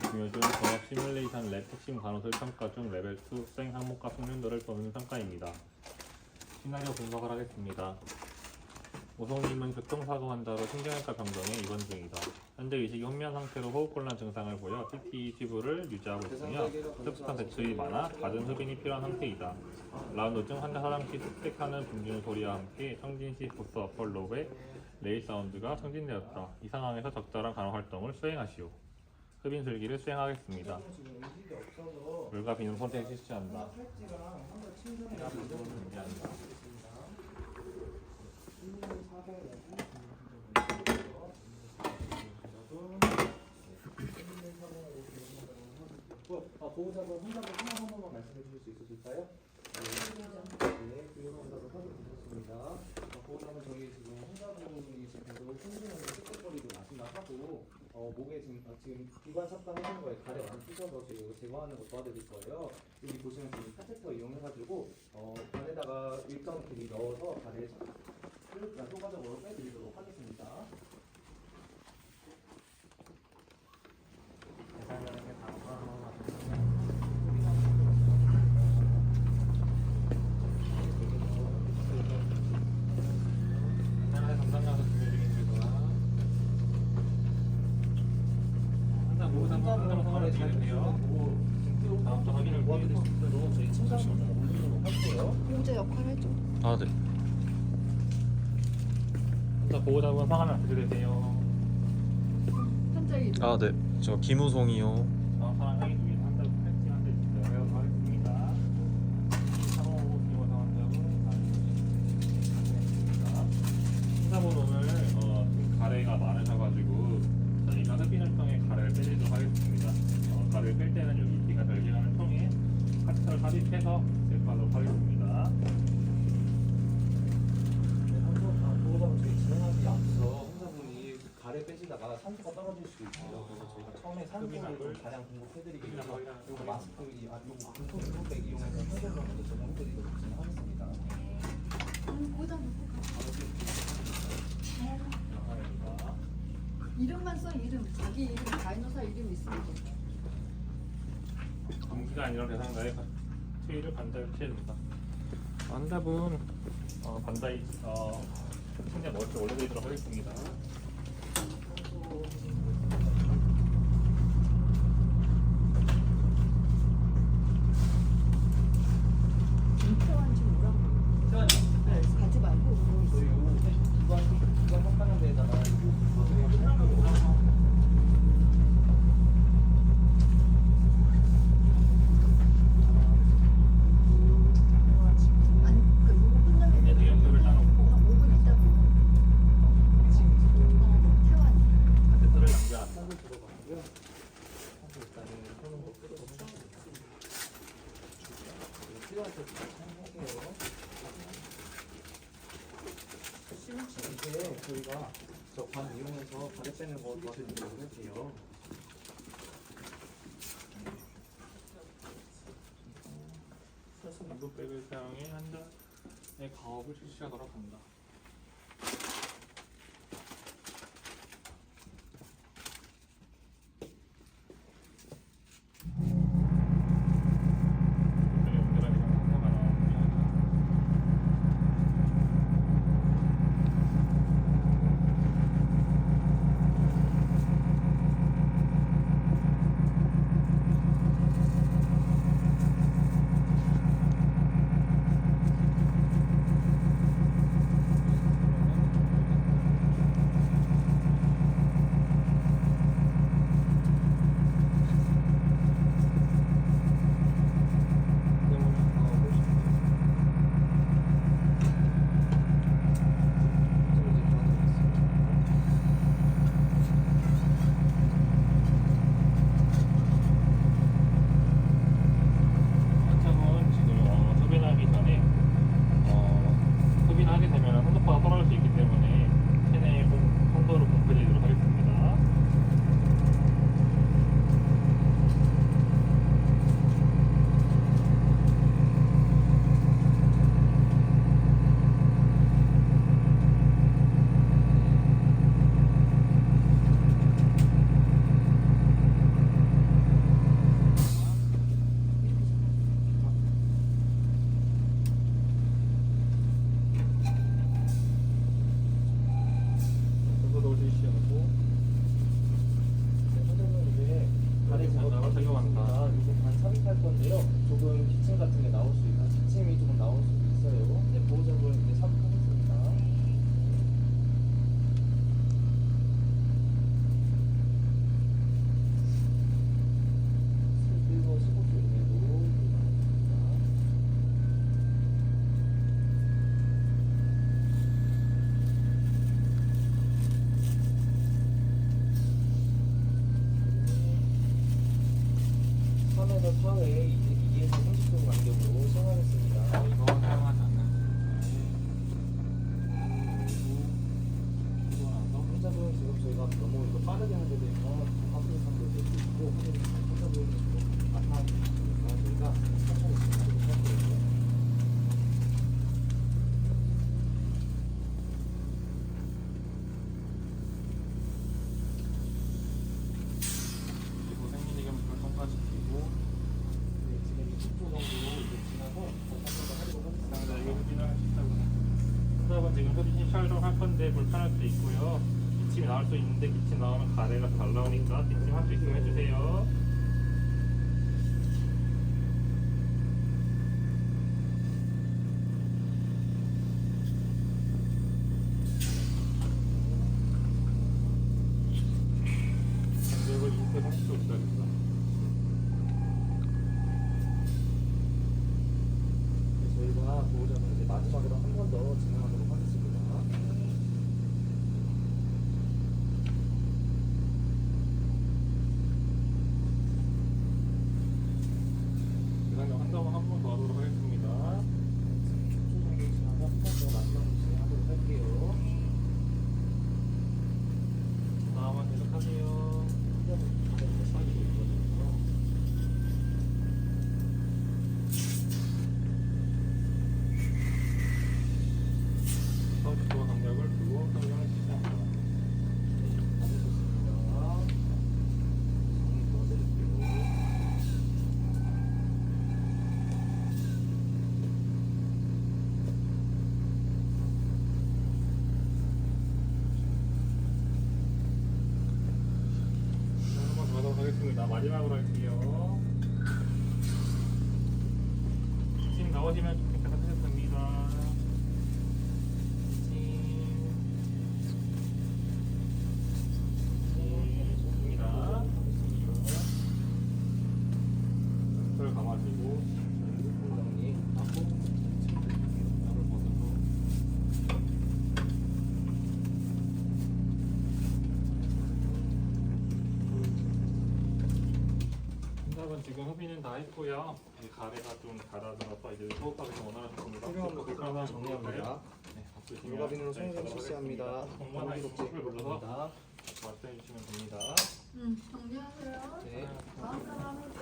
중요중 전업 시뮬레이션 랩 핵심 간호술 평가 중 레벨 2 수행 항목과 숙련도를 보는 평가입니다. 시나리오 분석을 하겠습니다. 오성님은 교통사고 환자로 신경외과 병동에 입원 중이다. 현재 의식이 혼미한 상태로 호흡곤란 증상을 보여 CT 치부를 유지하고 있으며 흡수탄 배출이 많아 갖은 흡인이 필요한 상태이다. 라운드 중 환자 사람시 습색하는 붐비는 소리와 함께 청진시 보스 어펄 로브의 레일 사운드가 청진되었다. 이 상황에서 적절한 간호 활동을 수행하시오. 흡인 슬기를 수행하겠습니다. 물과 비누 선택 준비한다. 아, 보호자분 혼자분 하나 한 번만 말씀해 주실 수 있으실까요? 네, 교육원사로 확인드렸습니다. 어, 보호자분 저희 지금 혼자분이 지금 계속 숨쉬면서 끄덕거리고 나신다 하고 어, 목에 지금 아, 지금 기관 삽관하는 거에 가래 안 쑤셔서 지금 제거하는 거 도와드릴 거예요. 여기 보시면 지금 카테터 이용해가지고 어, 안에다가 일정 길이 넣어서 가래 그냥 효과적으로 빼드리도록 하겠습니다. 안녕하세요. 담당자서 준비 중입니다. 항상 모의사 상담으로 통화를 드리는데요. 확인을 저희 올리도록 할게요. 역할 해줘. 아, 네. 혼자 보호자분 되세요? 환자 이름. 아, 네. 저 김우송이요. 확인 환자분 가겠습니다. 오늘 어, 좀 가래가 많으셔가지고 저희가 흡인을 통해 가래를 빼드리도록 하겠습니다. 어, 가래를 뺄 때는 여기 귀가 별개하는 통에 카트를 삽입해서 제거하도록 하겠습니다. 네, 한번 아, 보호자분 저희 진행하기 앞서 환자분이 가래 빼시다가 산소가 떨어질 수 있어요. 그래서 저희가 처음에 산소를 좀 다량 공급해드리기 위해서 요거 마스크, 이, 아, 요거 금속 유로백 이용해서 산소를 먼저 제공해드리도록 진행하겠습니다. 놓고 가. 이름만 써 이름. 자기 이름, 다이노사 이름 있으면 돼. 공기가 아니라 대상자의 추이를 반자에 취해줍니다. 환자분 어, 반자이 어, 침대 머리를 올려드리도록 하겠습니다. 김태환지 뭐라고. 네, 가지 말고. 저희 요 기관, 기관 섭하는 데다가 이거 아니, 그 요거 끝나면 네, 대형급을 따놓고 한 5분 있다 보면. 어, 태환이. 카테터를 연결합니다. 산소 들어가고요. 산소 일단은 하는 거 뜯어서 필요할 때 사용할게요. 시금치 이제 저희가 저 관 이용해서 가래 빼는 거 도와드리도록 할게요. 철수 무드백을 사용해 환자의 가업을 실시하도록 합니다. 4회 2에서 30분 간격으로 시행하겠습니다. 이거 사용하지 않는 환자분 지금 저희가 너무 이거 빠르게 하게 되면 파kin슨도 될수 있고 환자분이 좀 아파하고 있으니까 저희가 천천히 진행하도록 할게요. 그리고 생리대경부를 통과시키고 네, 지금 20분 정도 이제 지나서 한번더 하도록 하겠습니다. 상자 이거 흡인을 하신다고 흡인 촬영할 건데 불편할 수 있고요. 기침이 나올 수 있는데 기침 나오면 가래가 잘 나오니까 기침 할 수 있으면 해주세요. 간격을 2세 30초 기다립니 하겠습니다. 마지막으로 할게요. 지금 나오시면 지금 흡인은 다 했고요. 이 가래가 좀 잦아들어서 이제. 훌륭한 것 불편한 같아요. 정리합니다. 가도록 실시합니다. 하겠습니다. 정말 독재 눌러서 부릅니다. 말씀해 주시면 됩니다. 응, 정리하세요. 네. 다음 사람